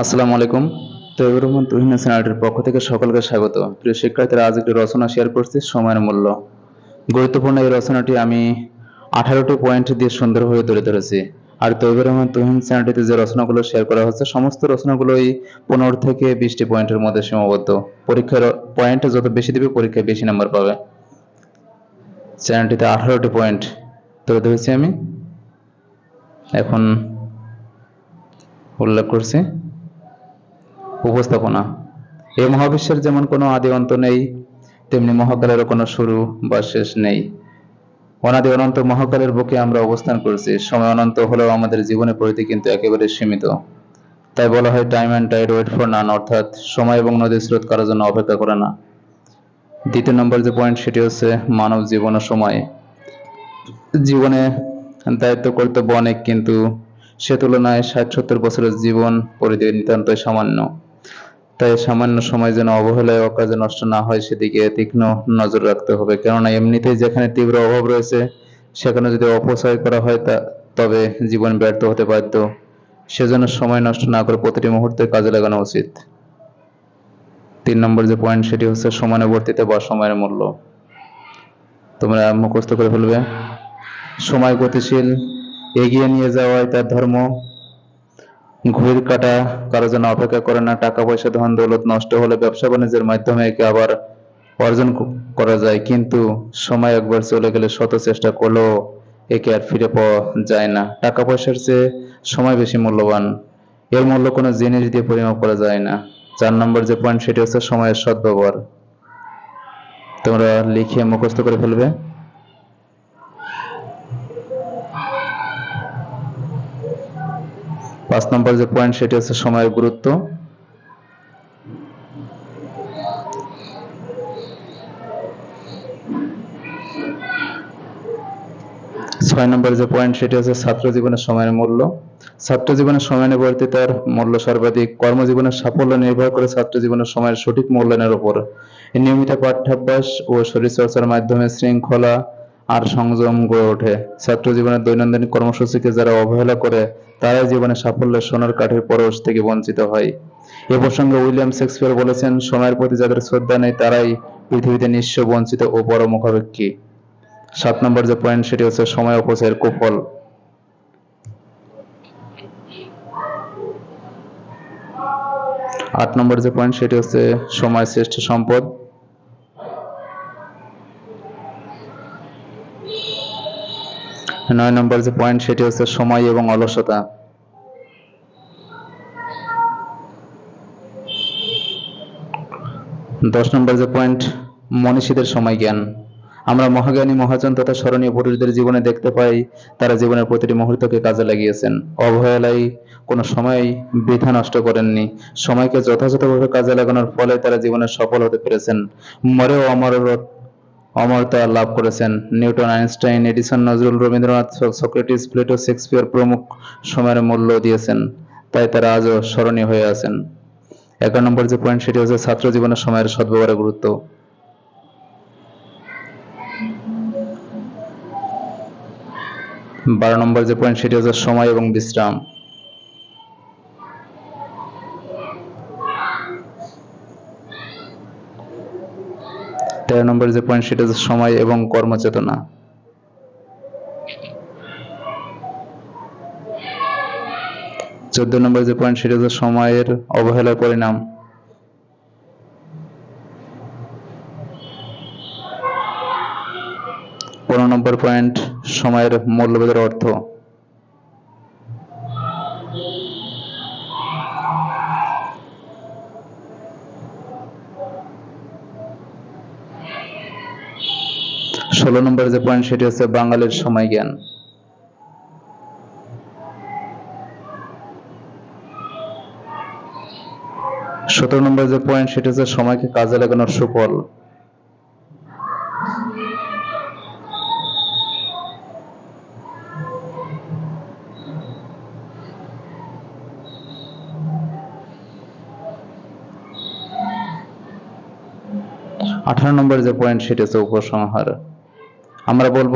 আসসালামু আলাইকুম। তৈবুর রহমান তুহিন চ্যানেলটির পক্ষ থেকে সকলকে স্বাগত। প্রিয় শিক্ষার্থীরা, আজ একটি রচনা শেয়ার করছি, সময়ের মূল্য। গুরুত্বপূর্ণ এই রচনাটি আমি আঠারোটি পয়েন্ট দিয়ে সুন্দরভাবে তুলে ধরেছি। আর তৈবুর রহমান তুহিন চ্যানেলটিতে যে রচনাগুলো শেয়ার করা হচ্ছে, সমস্ত রচনাগুলোই পনেরো থেকে বিশটি পয়েন্টের মধ্যে সীমাবদ্ধ। পরীক্ষার পয়েন্ট যত বেশি দিবে, পরীক্ষায় বেশি নাম্বার পাবে। চ্যানেলটিতে আঠারোটি পয়েন্ট তুলে ধরেছি আমি। এখন উল্লেখ করছি। উপস্থাপনা। এই মহাবিশ্বের যেমন কোনো আদি অন্ত নেই, তেমনি মহাকালেরও কোনো শুরু বা শেষ নেই। অনাদি অনন্ত মহাকালের বুকে আমরা অবস্থান করছি। সময় অনন্ত হলেও আমাদের জীবনের পরিধি কিন্তু একেবারে সীমিত। তাই বলা হয় time and tide wait for none অর্থাৎ সময় এবং নদীর স্রোত কারোর জন্য অপেক্ষা করে না। দ্বিতীয় নম্বর যে পয়েন্ট সেটি হচ্ছে মানব জীবন ও সময়। জীবনে দায়িত্ব, কর্তব্য অনেক, কিন্তু সে তুলনায় ষাট সত্তর বছরের জীবন পরিধি নিতান্তই সামান্য। তাই সামান্য সময় যেন অবহেলায় অকাজে নষ্ট না হয়, সেদিকে তীক্ষ্ণ নজর রাখতে হবে। কেননা এমনিতেই যেখানে তীব্র অভাব রয়েছে, সেখানে যদি অপচয় করা হয়, তা তবে জীবন ব্যর্থ হতে বাধ্য। সেজন্য সময় নষ্ট না করে প্রতিটি মুহূর্তে কাজে লাগানো উচিত। তিন নম্বর যে পয়েন্ট সেটি হচ্ছে সমানুবর্তিতা বা সময়ের মূল্য। তোমরা মুখস্থ করে ফেলবে। সময় গতিশীল এগিয়ে নিয়ে যাওয়াই তার ধর্ম ঘুড়ির কাটা কারও জন্য অপেক্ষা করে না, টাকা পয়সা, ধন, দৌলত নষ্ট হলে ব্যবসা বাণিজ্যের মাধ্যমে একে আবার অর্জন করা যায়। কিন্তু সময় একবার চলে গেলে শত চেষ্টা করলেও একে আর ফিরে পাওয়া যায় না। টাকা পয়সার চেয়ে সময় বেশি মূল্যবান। এর মূল্য কোনো জিনিস দিয়ে পরিমাপ করা যায় না। চার নম্বর যে পয়েন্ট সেটি হচ্ছে সময়ের সদ্ব্যবহার। তোমরা লিখে মুখস্থ করে ফেলবে। পাঁচ নম্বর যে পয়েন্ট সেটি হচ্ছে সময়ের গুরুত্ব। ছয় নম্বর যে পয়েন্ট সেটি হচ্ছে ছাত্র জীবনের সময়ের মূল্য। ছাত্র জীবনের সময়ানুবর্তিতার মূল্য সর্বাধিক। কর্মজীবনের সাফল্য নির্ভর করে ছাত্র জীবনের সময়ের সঠিক মূল্যায়নের উপর। নিয়মিত পাঠ্যাভ্যাস ও শরীরচর্চার মাধ্যমে শৃঙ্খলা আর সংযম গড়ে ওঠে। ছাত্র জীবনের দৈনন্দিন কর্মসূচিকে যারা অবহেলা করে, তারাই জীবনে সাফল্যের সোনার কাঠের পরশ থেকে বঞ্চিত হয়। এ প্রসঙ্গে উইলিয়াম শেক্সপিয়ার বলেছেন সময়ের প্রতি যাদের শ্রদ্ধা নেই, তারাই পৃথিবীতে নিঃস্ব, বঞ্চিত ও বড় মুখাপেক্ষী। সাত নম্বর যে পয়েন্ট, সেটি হচ্ছে সময় অপচয়ের কুফল। আট নম্বর যে পয়েন্ট, সেটি হচ্ছে সময় শ্রেষ্ঠ সম্পদ। নয় নম্বর যে পয়েন্ট সেটি হচ্ছে সময় এবং অলসতা। দশ নম্বর যে পয়েন্ট মনীষীদের সময় জ্ঞান আমরা মহাজ্ঞানী, মহাজন তথা স্মরণীয় পুরুষদের জীবনে দেখতে পাই, তারা জীবনের প্রতিটি মুহূর্তকে কাজে লাগিয়েছেন। অবহেলায় কোনো সময় বৃথা নষ্ট করেননি। সময়কে যথাযথভাবে কাজে লাগানোর ফলে তারা জীবনে সফল হতে পেরেছেন। মরেও অমর অমরতা লাভ করেছেন। Newton, Einstein, Edison, Nazrul, Rabindranath Socrates, Plato, Shakespeare প্রমুখ সময়ের মূল্য দিয়েছেন। তাই তারা আজও স্মরণীয় হয়ে আছেন। এগারো নম্বর যে পয়েন্ট সেটি হচ্ছে ছাত্র জীবনের সময়ের সদ্ব্যবহারের গুরুত্ব। বারো নম্বর যে পয়েন্ট সেটি হচ্ছে সময় এবং বিশ্রাম। তেরো নম্বর যে পয়েন্ট সেটা হচ্ছে সময় এবং কর্মচেতনা। চোদ্দ নম্বর যে পয়েন্ট সেটা হচ্ছে সময়ের অবহেলার পরিণাম। পনেরো নম্বর পয়েন্ট সময়ের মূল্যবোধের অর্থ। ষোলো নম্বর যে পয়েন্ট সেটি হচ্ছে বাঙালির সময় জ্ঞান। সতেরো নম্বর যে পয়েন্ট সেটি হচ্ছে সময়কে কাজে লাগানোর সুফল। আঠারো নম্বর যে পয়েন্ট সেটি হচ্ছে উপসংহার। আমরা বলব,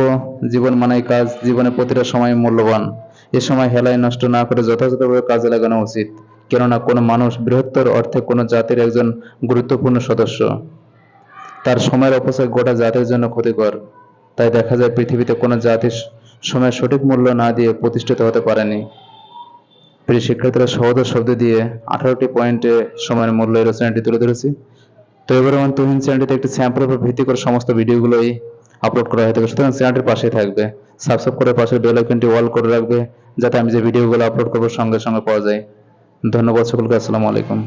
জীবন মানেই কাজ, জীবনে প্রতিটা সময় মূল্যবান। এ সময় হেলায় নষ্ট না করে যথাযথভাবে কাজে লাগানো উচিত, কেননা কোনো মানুষ বৃহত্তর অর্থে কোনো জাতির একজন গুরুত্বপূর্ণ সদস্য। তার সময়ের অপচয় গোটা জাতির জন্য ক্ষতিকর। তাই দেখা যায় পৃথিবীতে কোনো জাতির সময়ের সঠিক মূল্য না দিয়ে প্রতিষ্ঠিত হতে পারেনি। প্রিয় শিক্ষার্থীরা, সহজ শব্দ দিয়ে আঠারোটি পয়েন্টে সময়ের মূল্য এই রচনাটি তুলে ধরেছি। তো এবার আমার তুহিন চ্যানেলটিতে একটি স্যাম্পলের উপর ভিত্তি করে সমস্ত ভিডিওগুলোই আপলোড করা হয়ে থাকে। সুতরাং চ্যানেলটির পাশেই থাকবে। সাবস্ক্রাইব করে পাশের বেল আইকনটি অল করে রাখবে, যাতে আমি যে ভিডিওগুলো আপলোড করব সঙ্গে সঙ্গে পাওয়া যায়। ধন্যবাদ সকলকে, আসসালামু আলাইকুম।